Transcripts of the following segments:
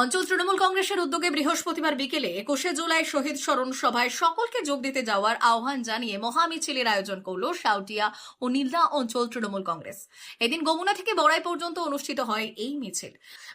অঞ্চল তৃণমূল কংগ্রেসের উদ্যোগে বৃহস্পতিবার বিকেলে একুশে জুলাই শহীদ স্মরণ সভায় সকলকে যোগ দিতে যাওয়ার আহ্বান জানিয়ে মহামিছিলের আয়োজন করল সাউটিয়া ও নীলদা অঞ্চল তৃণমূল কংগ্রেস। এদিন গমুনা থেকে বড়াই পর্যন্ত অনুষ্ঠিত হয় এই মিছিল।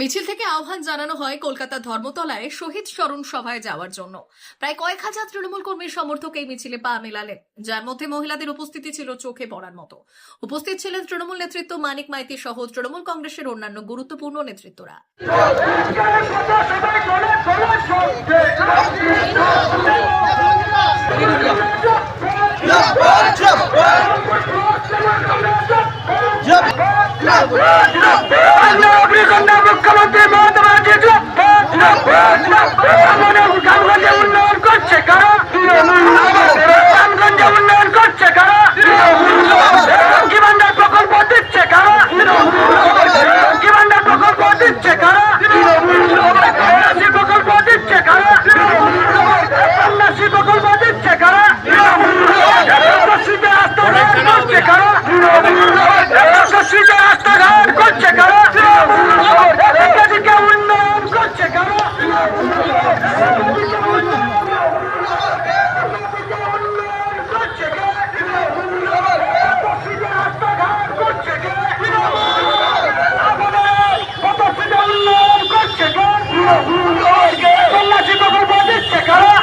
মিছিল থেকে আহ্বান জানানো হয় কলকাতার ধর্মতলায় শহীদ স্মরণ সভায় যাওয়ার জন্য। প্রায় কয়েক হাজার তৃণমূল কর্মীর সমর্থক এই মিছিলে পা মেলালেন, যার মধ্যে মহিলাদের উপস্থিতি ছিল চোখে পড়ার মতো। উপস্থিত ছিলেন তৃণমূল নেতৃত্ব মানিক মাইতি সহ তৃণমূল কংগ্রেসের অন্যান্য গুরুত্বপূর্ণ নেতৃত্বরা। মুখ্যমন্ত্রী মমতা ব্যানার্জি কারা?